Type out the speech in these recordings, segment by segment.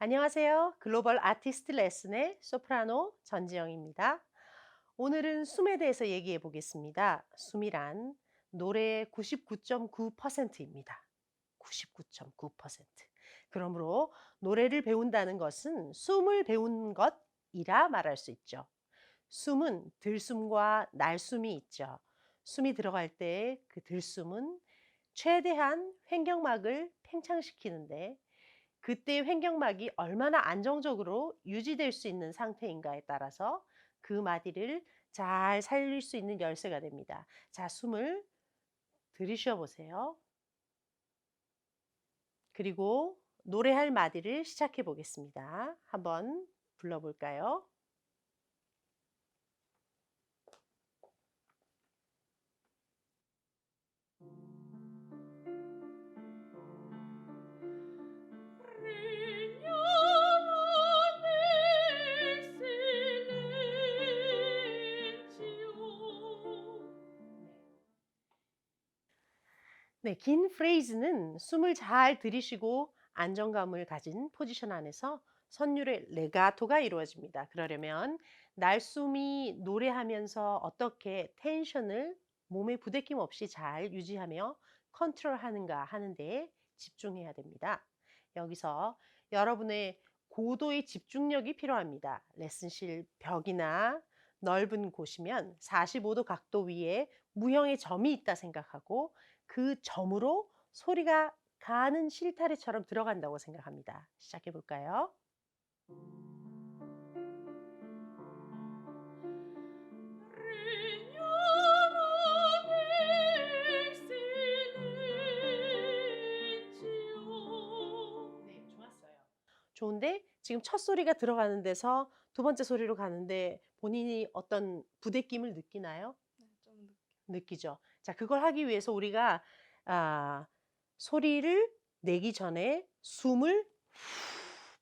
안녕하세요. 글로벌 아티스트 레슨의 소프라노 전지영입니다. 오늘은 숨에 대해서 얘기해 보겠습니다. 숨이란 노래의 99.9%입니다. 99.9%. 그러므로 노래를 배운다는 것은 숨을 배우는 것이라 말할 수 있죠. 숨은 들숨과 날숨이 있죠. 숨이 들어갈 때 그 들숨은 최대한 횡격막을 팽창시키는데 그때의 횡격막이 얼마나 안정적으로 유지될 수 있는 상태인가에 따라서 그 마디를 잘 살릴 수 있는 열쇠가 됩니다. 자, 숨을 들이쉬어 보세요. 그리고 노래할 마디를 시작해 보겠습니다. 한번 불러볼까요? 네, 긴 프레이즈는 숨을 잘 들이쉬고 안정감을 가진 포지션 안에서 선율의 레가토가 이루어집니다. 그러려면 날숨이 노래하면서 어떻게 텐션을 몸에 부대낌 없이 잘 유지하며 컨트롤하는가 하는데 집중해야 됩니다. 여기서 여러분의 고도의 집중력이 필요합니다. 레슨실 벽이나 넓은 곳이면 45도 각도 위에 무형의 점이 있다 생각하고 그 점으로 소리가 가는 실타래처럼 들어간다고 생각합니다. 시작해 볼까요? 네, 좋았어요. 좋은데 지금 첫 소리가 들어가는 데서 두 번째 소리로 가는데 본인이 어떤 부대낌을 느끼나요? 네, 좀. 느끼죠. 자, 그걸 하기 위해서 우리가 아, 소리를 내기 전에 숨을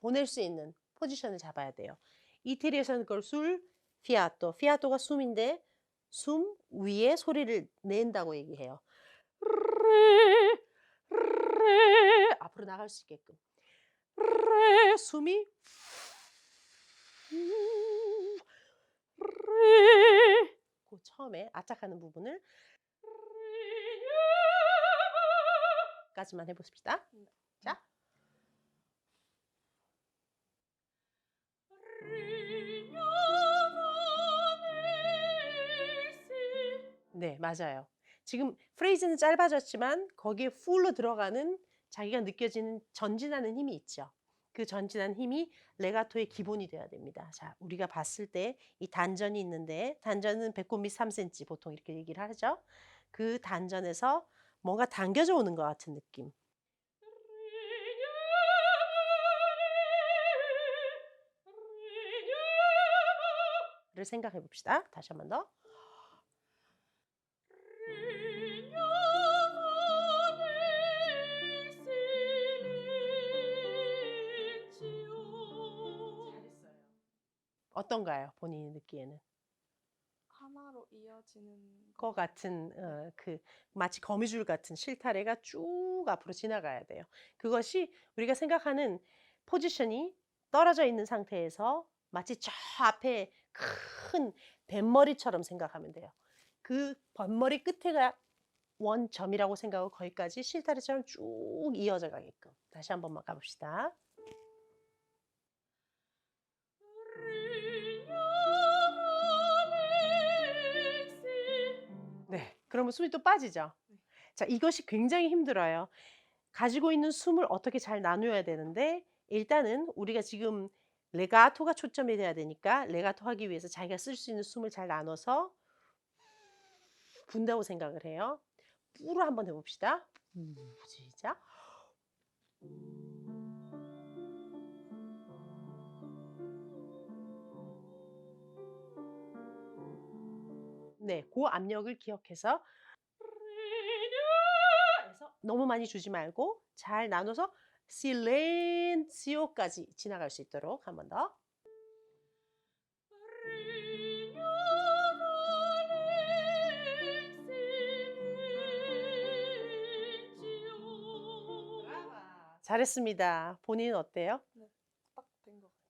보낼 수 있는 포지션을 잡아야 돼요. 이태리에서는 그걸 술, 피아토. 피아토가 숨인데 숨 위에 소리를 낸다고 얘기해요. 레, 레, 앞으로 나갈 수 있게끔. 레, 숨이 레, 그 처음에 아짝하는 부분을 까지만 해봅시다. 네. 자. 네, 맞아요. 지금 프레이즈는 짧아졌지만 거기에 풀로 들어가는 자기가 느껴지는 전진하는 힘이 있죠. 그 전진하는 힘이 레가토의 기본이 돼야 됩니다. 자, 우리가 봤을 때 이 단전이 있는데 단전은 배꼽 밑 3cm 보통 이렇게 얘기를 하죠. 그 단전에서 뭔가 당겨져 오는 것 같은 느낌. 를 생각해 봅시다. 다시 한 번 더. 어떤가요? 본인이 느끼에는 하나로 이어지는 것 같은 어, 그 마치 거미줄 같은 실타래가 쭉 앞으로 지나가야 돼요. 그것이 우리가 생각하는 포지션이 떨어져 있는 상태에서 마치 저 앞에 큰 뱃머리처럼 생각하면 돼요. 그 뱃머리 끝에가 원점이라고 생각하고 거기까지 실타래처럼 쭉 이어져 가게끔. 다시 한 번만 가봅시다. 그러면 숨이 또 빠지죠. 네. 자, 이것이 굉장히 힘들어요. 가지고 있는 숨을 어떻게 잘 나누어야 되는데 일단은 우리가 지금 레가토가 초점이 돼야 되니까 레가토 하기 위해서 자기가 쓸 수 있는 숨을 잘 나눠서 분다고 생각을 해요. 뿌로 한번 해봅시다. 음, 시작. 네, 그 압력을 기억해서 해서 너무 많이 주지 말고 잘 나눠서 실렌시오까지 지나갈 수 있도록 한 번 더. 잘했습니다. 본인은 어때요? 네.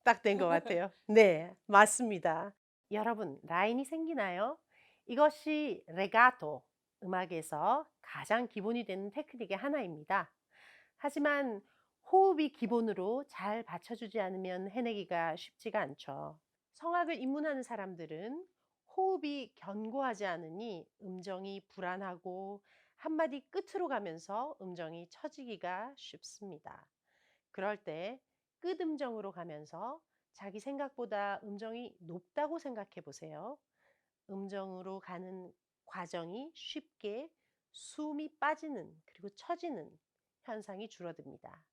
딱된 것 같아요. 네, 맞습니다. 여러분, 라인이 생기나요? 이것이 레가토 음악에서 가장 기본이 되는 테크닉의 하나입니다. 하지만 호흡이 기본으로 잘 받쳐주지 않으면 해내기가 쉽지가 않죠. 성악을 입문하는 사람들은 호흡이 견고하지 않으니 음정이 불안하고 한마디 끝으로 가면서 음정이 처지기가 쉽습니다. 그럴 때 끝음정으로 가면서 자기 생각보다 음정이 높다고 생각해 보세요. 음정으로 가는 과정이 쉽게 숨이 빠지는 그리고 처지는 현상이 줄어듭니다.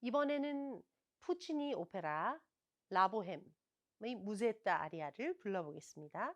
이번에는 푸치니 오페라 라보헴의 무제타 아리아를 불러보겠습니다.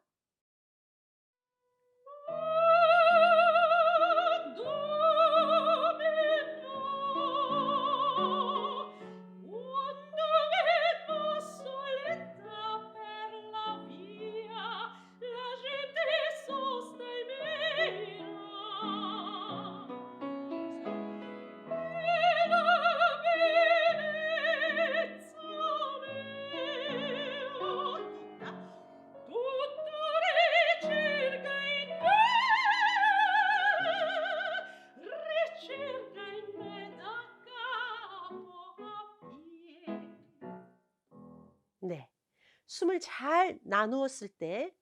숨을 잘 나누었을 때,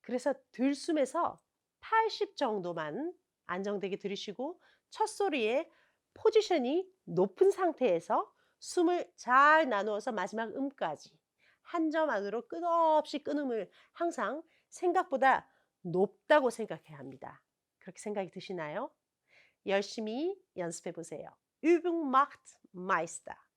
그래서 들숨에서 80 정도만 안정되게 들으시고, 첫 소리의 포지션이 높은 상태에서 숨을 잘 나누어서 마지막 음까지 한 점 안으로 끝없이 끊음을 항상 생각보다 높다고 생각해야 합니다. 그렇게 생각이 드시나요? 열심히 연습해 보세요. Übung macht.